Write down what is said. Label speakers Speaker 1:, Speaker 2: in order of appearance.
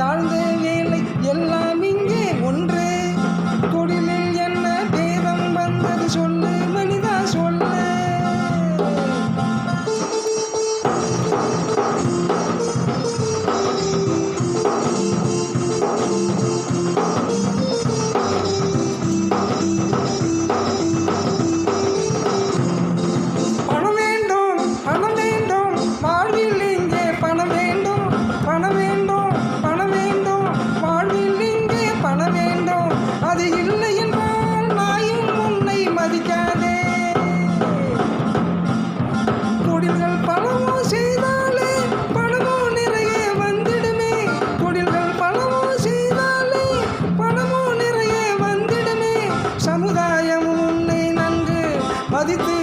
Speaker 1: 다른 데 Adite.